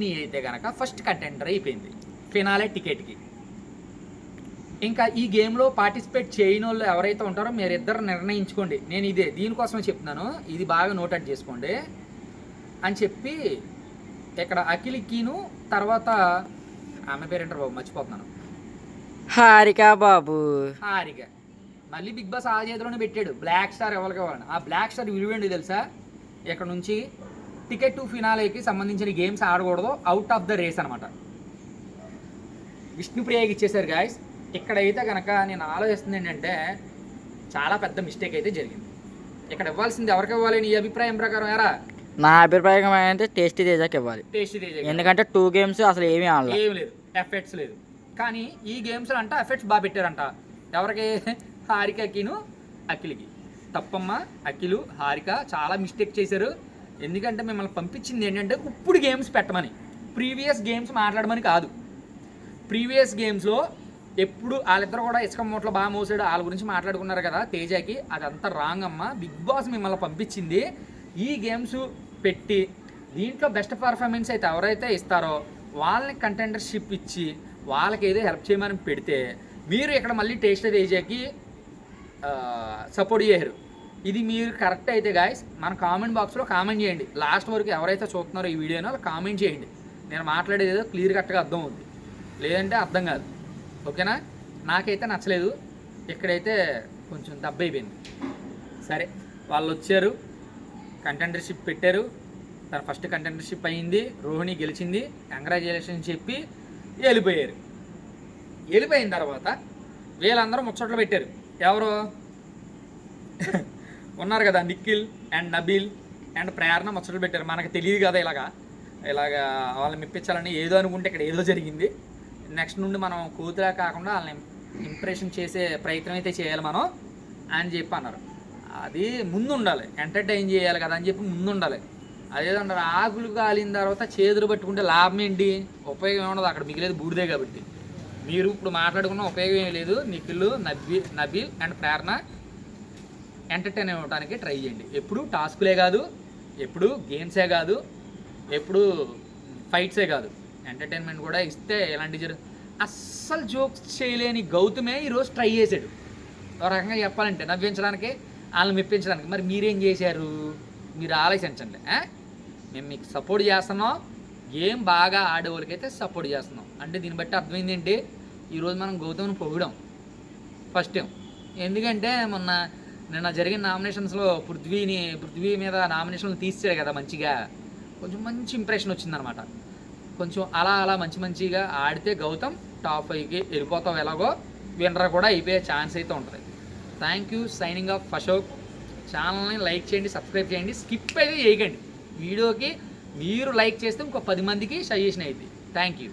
నీ అయితే కనుక ఫస్ట్ కంటెండర్ అయిపోయింది. ఫినాలే టికెట్కి ఇంకా ఈ గేమ్లో పార్టిసిపేట్ చేయని వాళ్ళు ఎవరైతే ఉంటారో మీరిద్దరు నిర్ణయించుకోండి. నేను ఇదే దీనికోసమే చెప్తున్నాను. ఇది బాగా నోటెడ్ చేసుకోండి. అని చెప్పి ఇక్కడ అఖిల్కిను తర్వాత ఆమె పేరేంటారు బాబు మర్చిపోతున్నాను. హారిక బాబు. హారిక. మళ్ళీ బిగ్ బాస్ ఆ చేతిలోనే పెట్టాడు. బ్లాక్ స్టార్ ఎవరికి ఆ బ్లాక్ స్టార్ విలువేంటి తెలుసా? ఇక్కడ నుంచి టికెట్ టు ఫినాలేకి సంబంధించిన గేమ్స్ ఆడకూడదు అవుట్ ఆఫ్ ద రేస్ అనమాట విష్ణుప్రియకి ఇచ్చేసారు గాయస్ ఇక్కడైతే కనుక నేను ఆలోచిస్తుంది ఏంటంటే చాలా పెద్ద మిస్టేక్ అయితే జరిగింది. ఇక్కడ ఇవ్వాల్సింది ఎవరికి ఇవ్వాలి? నీ అభిప్రాయం ప్రకారం ఎరా? నా అభిప్రాయం అయితే టేస్టీ తేజాకి ఇవ్వాలి. టేస్ట్ తేజ ఎందుకంటే టూ గేమ్స్ అసలు ఏమీ ఆడలే. ఏం లేదు. ఎఫెక్ట్స్ లేదు. కానీ ఈ గేమ్స్ అంట ఎఫెక్ట్స్ బాగా పెట్టారంట. ఎవరికి? హారికకిను అఖిల్కి. తప్పమ్మ అఖిలు హారిక చాలా మిస్టేక్ చేశారు. ఎందుకంటే మిమ్మల్ని పంపించింది ఏంటంటే ఇప్పుడు గేమ్స్ పెట్టమని. ప్రీవియస్ గేమ్స్ మాట్లాడమని కాదు. ప్రీవియస్ గేమ్స్లో ఎప్పుడు వాళ్ళిద్దరు కూడా ఇసుక మూటలు బాగా మోసాడు వాళ్ళ గురించి మాట్లాడుకున్నారు కదా తేజాకి. అదంతా రాంగ్ అమ్మ. బిగ్ బాస్ మిమ్మల్ని పంపించింది. ఈ గేమ్స్ పెట్టి దీంట్లో బెస్ట్ పర్ఫార్మెన్స్ అయితే ఎవరైతే ఇస్తారో వాళ్ళని కంటెండర్షిప్ ఇచ్చి వాళ్ళకి ఏదో హెల్ప్ చేయమని పెడితే మీరు ఇక్కడ మళ్ళీ టేస్ట్ తేజాకి సపోర్ట్ చేయరు. ఇది మీరు కరెక్ట్ అయితే గాయస్ మన కామెంట్ బాక్స్లో కామెంట్ చేయండి. లాస్ట్ వరకు ఎవరైతే చూస్తున్నారో ఈ వీడియోనో వాళ్ళు కామెంట్ చేయండి. నేను మాట్లాడేది ఏదో క్లియర్ కట్గా అర్థం అవుద్ది. లేదంటే అర్థం కాదు. ఓకేనా నాకైతే నచ్చలేదు. ఇక్కడైతే కొంచెం దెబ్బ అయిపోయింది. సరే వాళ్ళు వచ్చారు. కంటెండర్షిప్ పెట్టారు. తన ఫస్ట్ కంటెండర్షిప్ అయింది. రోహిణి గెలిచింది. కంగ్రాచులేషన్ చెప్పి వెళ్ళిపోయారు. వెళ్ళిపోయిన తర్వాత వీళ్ళందరూ ముచ్చట్లు పెట్టారు. ఎవరు? ఉన్నారు కదా నిఖిల్ అండ్ నబీల్ అండ్ ప్రేరణ ముచ్చట్లు పెట్టారు. మనకు తెలియదు కదా ఇలాగా. ఇలాగా వాళ్ళని మెప్పించాలని ఏదో అనుకుంటే ఇక్కడ ఏదో జరిగింది. నెక్స్ట్ నుండి మనం కూతురా కాకుండా వాళ్ళని ఇంప్రెషన్ చేసే ప్రయత్నం అయితే చేయాలి మనం అని చెప్పి అన్నారు. అది ముందు ఉండాలి. ఎంటర్టైన్ చేయాలి కదా అని చెప్పి ముందు ఉండాలి. అదేదో అంటారు ఆకులు కాలిన తర్వాత చేతులు పట్టుకుంటే లాభం ఏంటి? ఉపయోగం ఏముండదు అక్కడ మిగిలేదు బూడిదే కాబట్టి. మీరు ఇప్పుడు మాట్లాడుకున్న ఉపయోగం ఏం లేదు. నిఖిల్ నబీ నబీల్ అండ్ ప్రేరణ ఎంటర్టైన్ అవ్వడానికి ట్రై చేయండి. ఎప్పుడు టాస్కులే కాదు ఎప్పుడు గేమ్సే కాదు ఎప్పుడు ఫైట్సే కాదు. ఎంటర్టైన్మెంట్ కూడా ఇస్తే ఎలాంటి జరు అస్సలు జోక్స్ చేయలేని గౌతమే ఈరోజు ట్రై చేశాడు ఒక రకంగా చెప్పాలంటే నవ్వించడానికి వాళ్ళని మెప్పించడానికి. మరి మీరేం చేశారు? మీరు ఆలోచించండి మేము మీకు సపోర్ట్ చేస్తున్నాం గేమ్ బాగా ఆడేవాళ్ళకైతే సపోర్ట్ చేస్తున్నాం. అంటే దీన్ని బట్టి అర్థమైంది ఏంటి? ఈరోజు మనం గౌతమ్ని పొగడం. First time. ఎందుకంటే మొన్న నిన్న జరిగిన నామినేషన్స్లో పృథ్వీని పృథ్వీ మీద నామినేషన్లు తీసాడు కదా మంచిగా. కొంచెం మంచి ఇంప్రెషన్ వచ్చిందనమాట కొంచెం అలా అలా మంచి మంచిగా ఆడితే గౌతమ్ టాప్ ఫైవ్కి వెళ్ళిపోతాం ఎలాగో. విన్నర్ కూడా అయిపోయే ఛాన్స్ అయితే ఉంటుంది. Thank you signing off Ashok ఛానల్ని లైక్ చేయండి సబ్స్క్రైబ్ చేయండి స్కిప్ అయితే చేయకండి. వీడియోకి మీరు లైక్ చేస్తే ఇంకో పది మందికి సజెషన్ అయింది థ్యాంక్ యూ